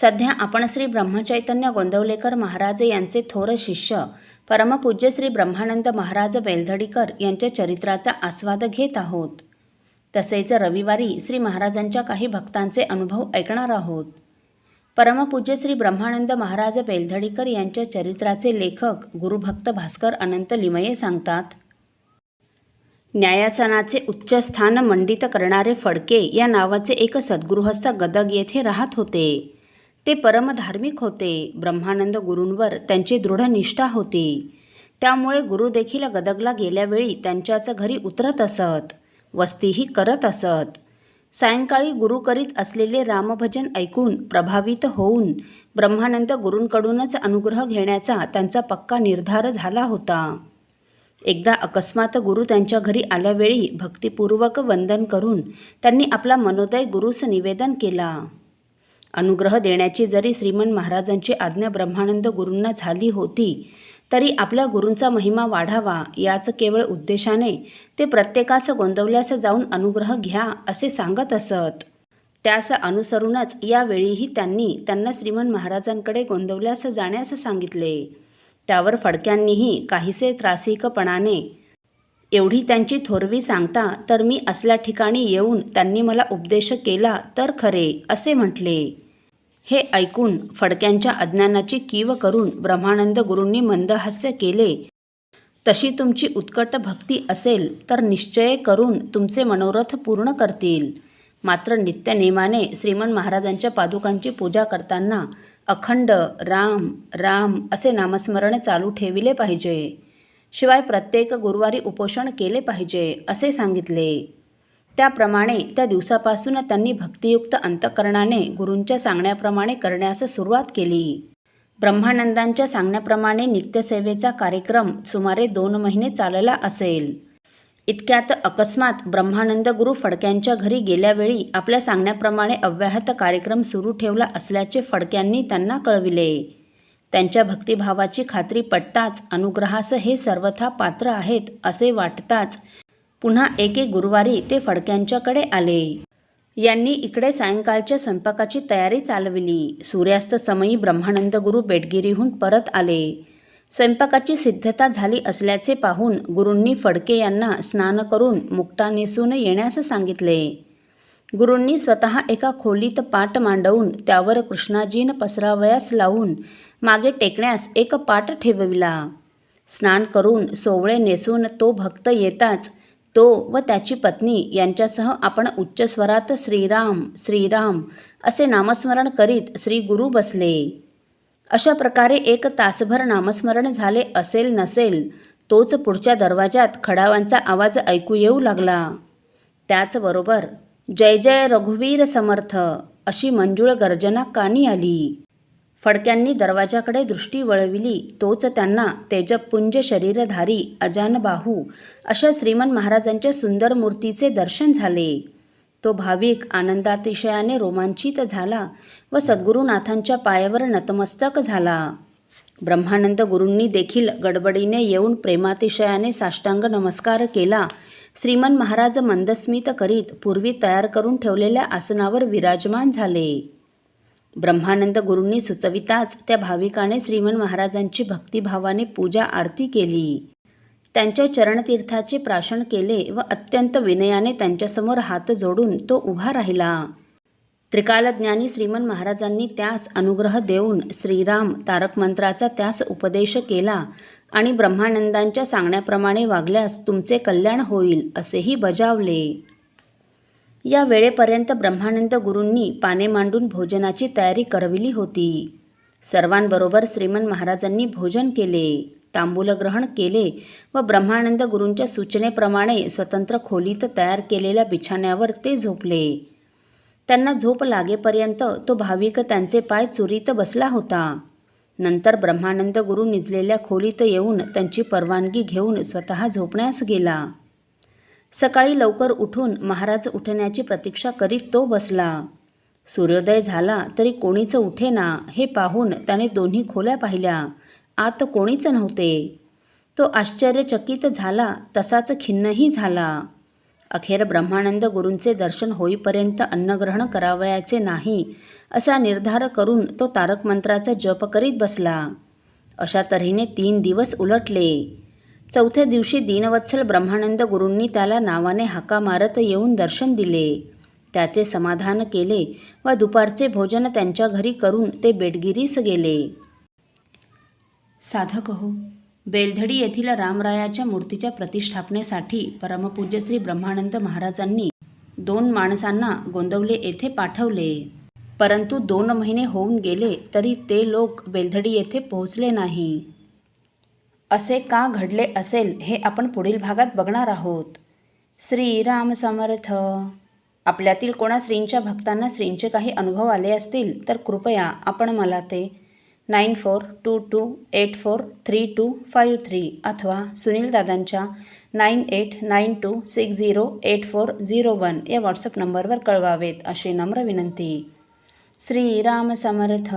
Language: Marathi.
सध्या आपण श्री ब्रह्मचैतन्य गोंदवलेकर महाराज यांचे थोर शिष्य. परमपूज्य श्री ब्रह्मानंद महाराज वेलधडीकर यांच्या चरित्राचा आस्वाद घेत आहोत. तसेच रविवारी श्री महाराजांच्या काही भक्तांचे अनुभव ऐकणार आहोत. परमपूज्य श्री ब्रह्मानंद महाराज बेलधडीकर यांच्या चरित्राचे लेखक गुरुभक्त भास्कर अनंत लिमये सांगतात न्यायासनाचे उच्च स्थान मंडित करणारे फडके या नावाचे एक सद्गृहस्थ गदग येथे राहत होते. ते परमधार्मिक होते. ब्रह्मानंद गुरूंवर त्यांची दृढ निष्ठा होती. त्यामुळे गुरुदेखील गदगला गेल्यावेळी त्यांच्याच घरी उतरत असत वस्तीही करत असत. सायंकाळी गुरु करीत असलेले रामभजन ऐकून प्रभावित होऊन ब्रह्मानंद गुरूंकडूनच अनुग्रह घेण्याचा त्यांचा पक्का निर्धार झाला होता. एकदा अकस्मात गुरु त्यांच्या घरी आल्यावेळी भक्तिपूर्वक वंदन करून त्यांनी आपला मनोदय गुरुस निवेदन केला. अनुग्रह देण्याची जरी श्रीमन महाराजांची आज्ञा ब्रह्मानंद गुरूंना झाली होती तरी आपल्या गुरूंचा महिमा वाढावा याच केवळ उद्देशाने ते प्रत्येकास गोंदवल्यास जाऊन अनुग्रह घ्या असे सांगत असत. त्यास अनुसरूनच यावेळीही त्यांनी त्यांना श्रीमन महाराजांकडे गोंदवल्यास जाण्यास सांगितले. त्यावर फडक्यांनीही काहीसे त्रासिकपणाने एवढी त्यांची थोरवी सांगता तर मी असल्या ठिकाणी येऊन त्यांनी मला उपदेश केला तर खरे असे म्हटले. हे ऐकून फडक्यांच्या अज्ञानाची कीव करून ब्रह्मानंद गुरूंनी मंदहास्य केले. तशी तुमची उत्कट भक्ती असेल तर निश्चय करून तुमचे मनोरथ पूर्ण करतील. मात्र नित्यनेमाने श्रीमन महाराजांच्या पादुकांची पूजा करताना अखंड राम राम असे नामस्मरण चालू ठेविले पाहिजे. शिवाय प्रत्येक गुरुवारी उपोषण केले पाहिजे असे सांगितले. त्याप्रमाणे त्या दिवसापासून त्यांनी भक्तियुक्त अंतकरणाने गुरूंच्या सांगण्याप्रमाणे करण्यास सुरुवात केली. ब्रह्मानंदांच्या सांगण्याप्रमाणे नित्यसेवेचा कार्यक्रम सुमारे दोन महिने चालला असेल. इतक्यात अकस्मात ब्रह्मानंद गुरु फडक्यांच्या घरी गेल्यावेळी आपल्या सांगण्याप्रमाणे अव्याहत कार्यक्रम सुरू ठेवला असल्याचे फडक्यांनी त्यांना कळविले. त्यांच्या भक्तिभावाची खात्री पटताच अनुग्रहास हे सर्वथा पात्र आहेत असे वाटताच पुन्हा एके गुरुवारी ते फडक्यांच्याकडे आले. यांनी इकडे सायंकाळच्या स्वयंपाकाची तयारी चालविली. सूर्यास्त समयी ब्रह्मानंद गुरु बेटगिरीहून परत आले. स्वयंपाकाची सिद्धता झाली असल्याचे पाहून गुरूंनी फडके यांना स्नान करून मुक्ता नेसून येण्यास सांगितले. गुरूंनी स्वतः एका खोलीत पाट मांडवून त्यावर कृष्णाजीन पसरावयास लावून मागे टेकण्यास एक पाट ठेवविला. स्नान करून सोवळे नेसून तो भक्त येताच तो व त्याची पत्नी यांच्यासह आपण उच्च स्वरात श्रीराम श्रीराम असे नामस्मरण करीत श्री गुरु बसले. अशा प्रकारे एक तासभर नामस्मरण झाले असेल नसेल तोच पुढच्या दरवाजात खडावांचा आवाज ऐकू येऊ लागला. त्याचबरोबर जय जय रघुवीर समर्थ अशी मंजूळ गर्जना कानी आली. फडक्यांनी दरवाजाकडे दृष्टी वळविली. तोच त्यांना तेजपुंज शरीरधारी अजानबाहू अशा श्रीमन महाराजांच्या सुंदर मूर्तीचे दर्शन झाले. तो भाविक आनंदातिशयाने रोमांचित झाला व सद्गुरुनाथांच्या पायावर नतमस्तक झाला. ब्रह्मानंद गुरूंनी देखील गडबडीने येऊन प्रेमातिशयाने साष्टांग नमस्कार केला. श्रीमन महाराज मंदस्मित करीत पूर्वी तयार करून ठेवलेल्या आसनावर विराजमान झाले. ब्रह्मानंद गुरूंनी सुचविताच त्या भाविकाने श्रीमन महाराजांची भक्तिभावाने पूजा आरती केली. त्यांच्या चरणतीर्थाचे प्राशन केले व अत्यंत विनयाने त्यांच्यासमोर हात जोडून तो उभा राहिला. त्रिकालज्ञानी श्रीमन महाराजांनी त्यास अनुग्रह देऊन श्रीराम तारक मंत्राचा त्यास उपदेश केला आणि ब्रह्मानंदांच्या सांगण्याप्रमाणे वागल्यास तुमचे कल्याण होईल असेही बजावले. या वेळेपर्यंत ब्रह्मानंद गुरूंनी पाने मांडून भोजनाची तयारी करविली होती. सर्वांबरोबर श्रीमंत महाराजांनी भोजन केले तांबूल ग्रहण केले व ब्रह्मानंद गुरूंच्या सूचनेप्रमाणे स्वतंत्र खोलीत तयार केलेल्या बिछाण्यावर ते झोपले. त्यांना झोप लागेपर्यंत तो भाविक त्यांचे पाय चुरीत बसला होता. नंतर ब्रह्मानंद गुरु निजलेल्या खोलीत येऊन त्यांची परवानगी घेऊन स्वतः झोपण्यास गेला. सकाळी लवकर उठून महाराज उठण्याची प्रतीक्षा करीत तो बसला. सूर्योदय झाला तरी कोणीच उठेना हे पाहून त्याने दोन्ही खोल्या पाहिल्या. आत कोणीच नव्हते. तो आश्चर्यचकित झाला तसाच खिन्नही झाला. अखेर ब्रह्मानंद गुरूंचे दर्शन होईपर्यंत अन्नग्रहण करावयाचे नाही असा निर्धार करून तो तारक मंत्राचा जप करीत बसला. अशा तऱ्हेने तीन दिवस उलटले. चौथ्या दिवशी दीनवत्सल ब्रह्मानंद गुरूंनी त्याला नावाने हाका मारत येऊन दर्शन दिले. त्याचे समाधान केले व दुपारचे भोजन त्यांच्या घरी करून ते बेडगिरीस गेले. साधक हो बेलधडी येथील रामरायाच्या मूर्तीच्या प्रतिष्ठापनेसाठी परमपूज्य श्री ब्रह्मानंद महाराजांनी दोन माणसांना गोंदवले येथे पाठवले. परंतु दोन महिने होऊन गेले तरी ते लोक बेलधडी येथे पोहोचले नाही. असे का घडले असेल हे आपण पुढील भागात बघणार आहोत. श्रीराम समर्थ. आपल्यातील कोणा श्रींच्या भक्तांना श्रींचे काही अनुभव आले असतील तर कृपया आपण मला ते nine four two two eight four three two five three अथवा सुनील दादांच्या nine eight nine two six zero eight four zero one या व्हॉट्सअप नंबरवर कळवावेत अशी नम्र विनंती. श्रीराम समर्थ.